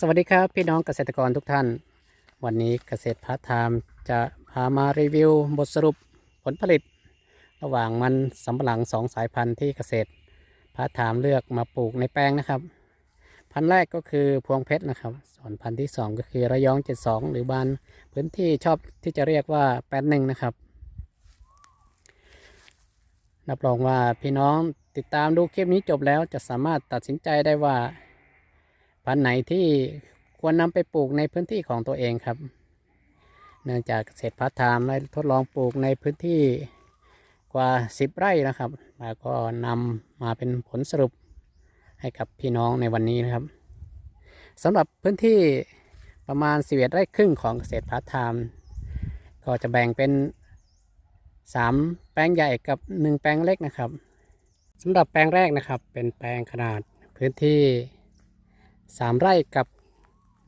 สวัสดีครับพี่น้องเกษตรกรทุกท่าน วันนี้เกษตรพาร์ทไทม์จะพามารีวิว บทสรุปผลผลิต ระหว่างมันสำปะหลังสองสายพันธุ์ที่เกษตรพาร์ทไทม์เลือกมาปลูกในแปลงนะครับ พันธุ์แรกก็คือพวงเพชรนะครับ ส่วนพันธุ์ที่สองก็คือระยอง 72 หรือบานพื้นที่ชอบที่จะเรียกว่าแปดหนึ่งนะครับรับรองว่าพี่น้องติดตามดูคลิปนี้จบแล้วจะสามารถตัดสินใจได้ว่า พันธุ์ไหนที่ควรนำไปปลูกในพื้นที่ของตัวเองครับ เนื่องจากเกษพัฒน์ไทม์ได้ทดลองปลูกในพื้นที่กว่า 10 ไร่นะครับ แล้วก็นำมาเป็นผลสรุปให้กับพี่น้องในวันนี้นะครับสำหรับพื้นที่ประมาณ11ไร่ครึ่งของเกษตรพัฒน์ไทม์ก็จะแบ่งเป็น 3 แปลงใหญ่กับ 1 แปลงเล็กนะครับสำหรับแปลงแรกนะครับเป็นแปลงขนาดพื้นที่ สามไร่กับ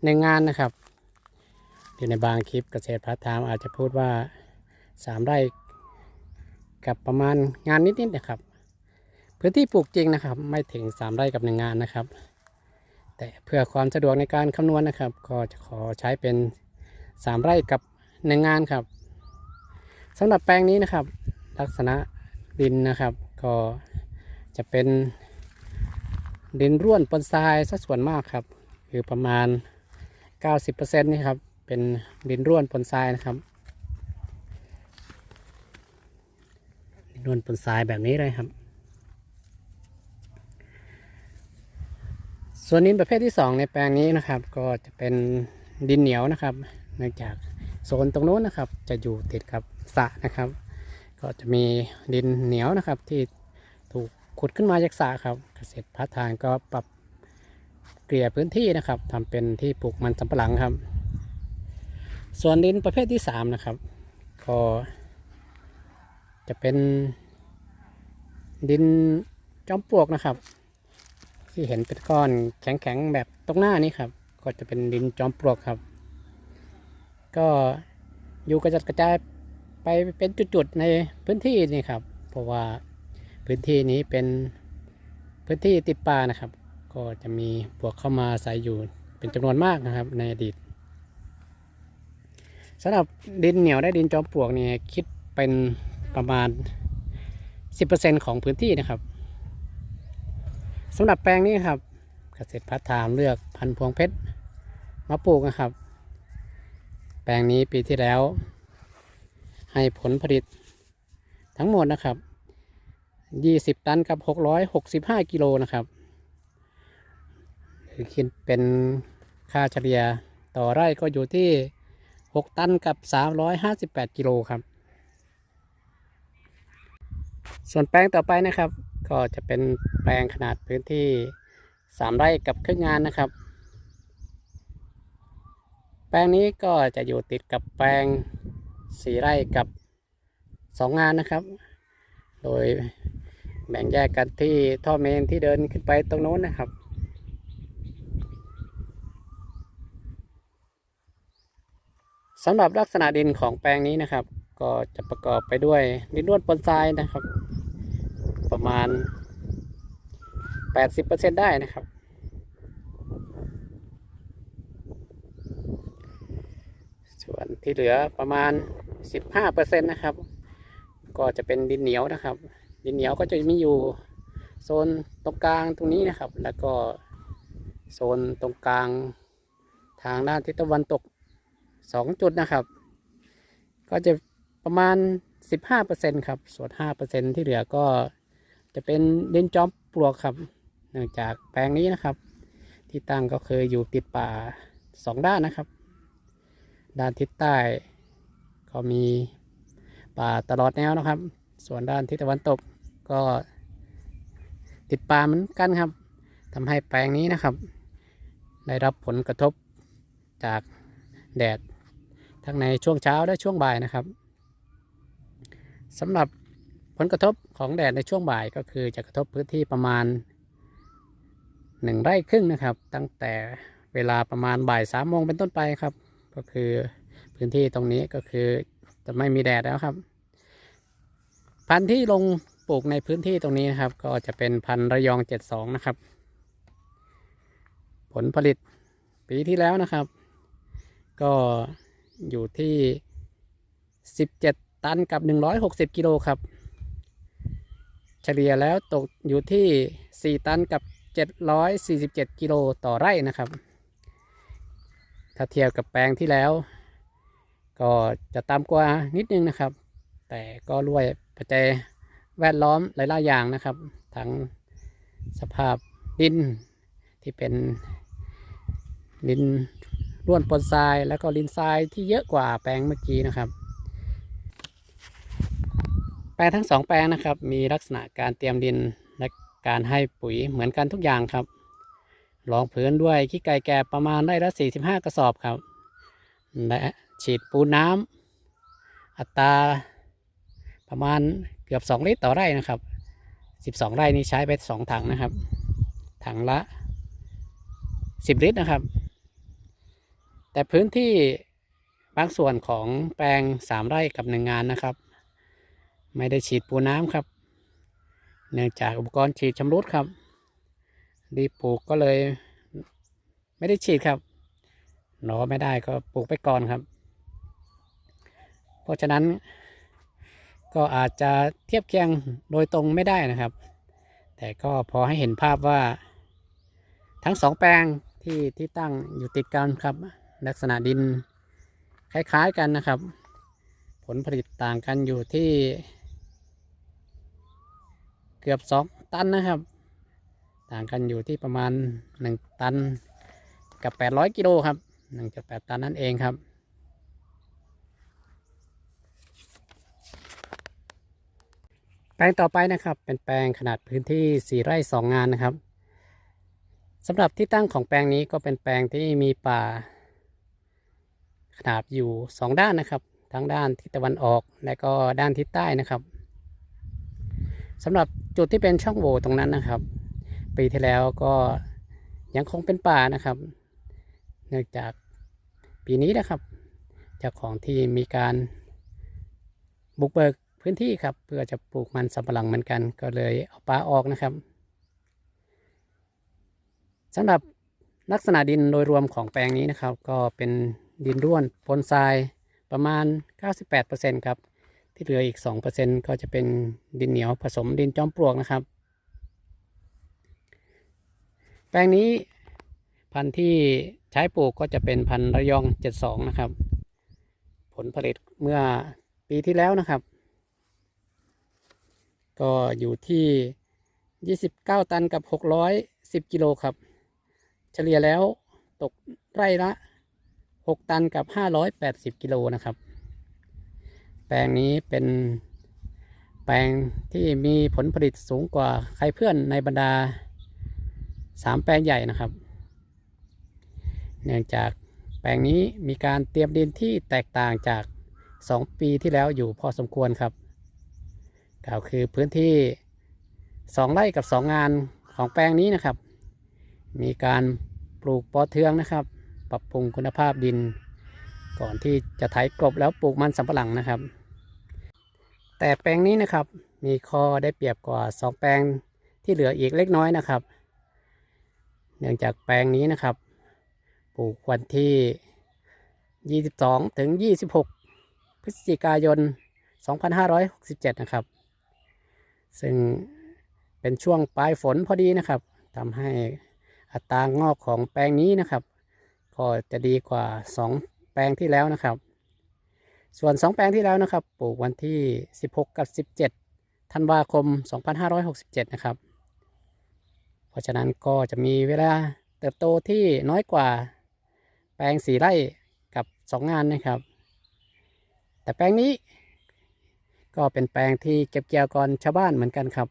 หนึ่งงานนะครับอยู่ในบางคลิปเกษตรพัฒน์ไทม์อาจจะพูดว่าสามไร่กับประมาณงานนิดๆนะครับ พื้นที่ปลูกจริงนะครับ ไม่ถึงสามไร่กับหนึ่งงานนะครับ แต่เพื่อความสะดวกในการคำนวณนะครับ ก็จะขอใช้เป็นสามไร่กับหนึ่งงานครับสำหรับแปลงนี้นะครับ ลักษณะดินนะครับ ก็จะเป็น ดินร่วนปนทรายสัดส่วนมากครับ คือประมาณ 90%นี่ครับ เป็นดินร่วนปนทรายนะครับ ดินร่วนปนทรายแบบนี้เลยครับ ส่วนดินประเภทที่ 2 ในแปลงนี้นะครับ ก็จะเป็นดินเหนียวนะครับ เนื่องจากโซนตรงโน้นนะครับ จะอยู่ติดกับสระนะครับ ก็จะมีดินเหนียวนะครับที่ ขุดขึ้นมาจากสระครับ เกษตรพัฒน์ก็ปรับเกลี่ยพื้นที่นะครับทำเป็นที่ปลูกมันสำปะหลังครับ ส่วนดินประเภทที่สามนะครับ ก็จะเป็นดินจอมปลวกนะครับ ที่เห็นเป็นก้อนแข็งๆแบบตรงหน้านี้ครับ ก็จะเป็นดินจอมปลวกครับ ก็อยู่กระจัดกระจายไปเป็นจุดๆในพื้นที่นี่ครับ เพราะว่า พื้นที่นี้เป็นพื้นที่ติดป่านะครับ ก็จะมีพวกเข้ามาอาศัยอยู่เป็นจำนวนมากนะครับ ในอดีตสำหรับดินเหนียวและดินจอมปลวกเนี่ยคิดเป็นประมาณ 10%ของพื้นที่นะครับสำหรับแปลงนี้ครับเกษตรพัฒน์ไทม์เลือกพันธุ์พวงเพชรมาปลูกนะครับ แปลงนี้ปีที่แล้ว ให้ผลผลิตทั้งหมดนะครับ 20ตันกับ665กิโลนะครับคิดเป็นค่าเฉลี่ยต่อไร่ก็อยู่ที่6ตันกับ358กิโลครับ ส่วนแปลงต่อไปนะครับ ก็จะเป็นแปลงขนาดพื้นที่3ไร่กับครึ่งงานนะครับ แปลงนี้ก็จะอยู่ติดกับแปลง4ไร่กับ2งานนะครับ โดย แบ่งแยกกันที่ท่อเมนที่เดินขึ้นไปตรงโน้นนะครับ สำหรับลักษณะดินของแปลงนี้นะครับ ก็จะประกอบไปด้วยดินร่วนปนทรายนะครับ ประมาณ 80%ได้นะครับส่วนที่เหลือประมาณ 15%นะครับ ก็จะเป็นดินเหนียวนะครับ ดินเหนียวก็จะมีอยู่โซนตรงกลางตรงนี้นะครับ แล้วก็โซนตรงกลางทางด้านทิศตะวันตกสองจุดนะครับ ก็จะประมาณ 15%ครับ ส่วน 5%ที่เหลือก็จะเป็นดินจอมปลวกครับ เนื่องจากแปลงนี้นะครับ ที่ตั้งก็เคืออยู่ติดป่าสองด้านนะครับ ด้านทิศใต้ก็มีป่าตลอดแนวนะครับ ส่วนด้านทิศตะวันตก ก็ติดป่าเหมือนกันครับทำให้แปลงนี้นะครับ ได้รับผลกระทบจากแดดทั้งในช่วงเช้าและช่วงบ่ายนะครับสำหรับผลกระทบของแดดในช่วงบ่ายก็คือจะกระทบพื้นที่ประมาณหนึ่งไร่ครึ่งนะครับ ตั้งแต่เวลาประมาณบ่ายสามโมงเป็นต้นไปครับ ก็คือพื้นที่ตรงนี้ก็คือจะไม่มีแดดแล้วครับ พันธุ์ที่ลง ปลูกในพื้นที่ตรงนี้นะครับ ก็จะเป็นพันธุ์ระยอง72นะครับ ผลผลิตปีที่แล้วนะครับ ก็อยู่ที่17ตันกับ160กิโลครับ เฉลี่ยแล้วตกอยู่ที่4ตันกับ747กิโลต่อไร่นะครับ ถ้าเทียบกับแปลงที่แล้ว ก็จะต่ำกว่านิดนึงนะครับ แต่ก็รวยปัจจัย แวดล้อมหลายๆอย่างนะครับ ทั้งสภาพดินที่เป็นดินร่วนปนทรายแล้วก็ดินทรายที่เยอะกว่าแปลงเมื่อกี้นะครับ แปลงทั้งสองแปลงนะครับ มีลักษณะการเตรียมดินและการให้ปุ๋ยเหมือนกันทุกอย่างครับรองพื้นด้วยขี้ไก่แก่ประมาณไร่ละ45 กระสอบครับ และฉีดปูนน้ำอัตราประมาณ เกือบ 2 ลิตรต่อไร่นะครับ 12 ไร่นี้ใช้ไป 2 ถังนะครับ ถังละ 10 ลิตรนะครับ แต่พื้นที่บางส่วนของแปลง 3 ไร่กับ 1 งานนะครับ ไม่ได้ฉีดปูน้ำครับ เนื่องจากอุปกรณ์ฉีดชำรุดครับดีปลูกก็เลยไม่ได้ฉีดครับหนอไม่ได้ก็ปลูกไปก่อนครับ เพราะฉะนั้น ก็อาจจะเทียบเคียงโดยตรงไม่ได้นะครับ แต่ก็พอให้เห็นภาพว่าทั้งสองแปลงที่ที่ตั้งอยู่ติดกันครับ ลักษณะดินคล้ายๆกันนะครับ ผลผลิตต่างกันอยู่ที่ เกือบสองตันนะครับ ต่างกันอยู่ที่ประมาณหนึ่งตันกับแปดร้อยกิโลครับหนึ่งจุดแปดตันนั่นเองครับ แปลงต่อไปนะครับ เป็นแปลงขนาดพื้นที่ 4 ไร่ 2 งานนะครับสำหรับที่ตั้งของแปลงนี้ก็เป็นแปลงที่มีป่า ขนาดอยู่ 2 ด้านนะครับ ทั้งด้านทิศตะวันออกและก็ด้านทิศใต้นะครับสำหรับจุดที่เป็นช่องโหว่ตรงนั้นนะครับ ปีที่แล้วก็ยังคงเป็นป่านะครับ เนื่องจากปีนี้นะครับจ้าของที่มีการบุกเบิก พื้นที่ครับ เพื่อจะปลูกมันสำปะหลังเหมือนกัน ก็เลยเอาป่าออกนะครับสำหรับลักษณะดินโดยรวมของแปลงนี้นะครับ ก็เป็นดินร่วนปนทรายประมาณ 98%ครับ ที่เหลืออีก 2%ก็จะเป็นดินเหนียวผสมดินจอมปลวกนะครับ แปลงนี้พันธุ์ที่ใช้ปลูกก็จะเป็นพันธุ์ระยอง 72 นะครับ ผลผลิตเมื่อปีที่แล้วนะครับ ก็อยู่ที่ 29 ตันกับ 610 กิโลครับ เฉลี่ยแล้วตกไร่ละ 6 ตันกับ 580 กิโลนะครับ แปลงนี้เป็นแปลงที่มีผลผลิตสูงกว่าใครเพื่อนในบรรดาสามแปลงใหญ่นะครับ เนื่องจากแปลงนี้มีการเตรียมดินที่แตกต่างจาก 2 ปีที่แล้วอยู่พอสมควรครับ กล่าวคือพื้นที่ 2 ไร่กับ 2 งานของแปลงนี้นะครับ มีการปลูกปอเทืองนะครับ ปรับปรุงคุณภาพดิน ก่อนที่จะไถกลบแล้วปลูกมันสำปะหลังนะครับ แต่แปลงนี้นะครับมีข้อได้เปรียบกว่า 2 แปลงที่เหลืออีกเล็กน้อยนะครับ เนื่องจากแปลงนี้นะครับ ปลูกวันที่ 22 ถึง 26 พฤศจิกายน 2567 นะครับ ซึ่งเป็นช่วงปลายฝนพอดีนะครับทำให้อัตรางอกของแปลงนี้นะครับ ก็จะดีกว่า 2 แปลงที่แล้วนะครับ ส่วน 2 แปลงที่แล้วนะครับ ปลูกวันที่ 16 กับ 17 ธันวาคม 2567 นะครับ เพราะฉะนั้นก็จะมีเวลาเติบโตที่น้อยกว่าแปลงสีไร่กับ 2 งานนะครับ แต่แปลงนี้ ก็เป็นแปลงที่เก็บเกี่ยวก่อนชาวบ้านเหมือนกันครับ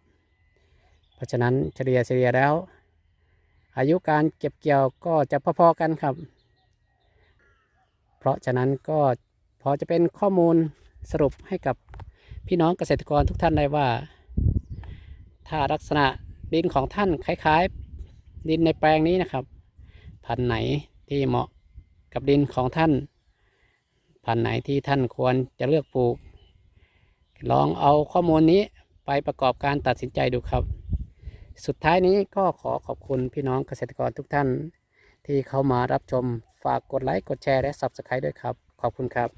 เพราะฉะนั้นเฉลี่ยเฉลี่ยแล้ว อายุการเก็บเกี่ยวก็จะพอๆกันครับ เพราะฉะนั้นก็พอจะเป็นข้อมูลสรุปให้กับพี่น้องเกษตรกรทุกท่านได้ว่า ถ้าลักษณะดินของท่านคล้ายๆ ดินในแปลงนี้นะครับ พันไหนที่เหมาะกับดินของท่าน พันไหนที่ท่านควรจะเลือกปลูก ลองเอาข้อมูลนี้ไปประกอบการตัดสินใจดูครับ สุดท้ายนี้ก็ขอขอบคุณพี่น้องเกษตรกรทุกท่าน ที่เข้ามารับชมฝากกดไลค์กดแชร์และ Subscribe ด้วยครับ ขอบคุณครับ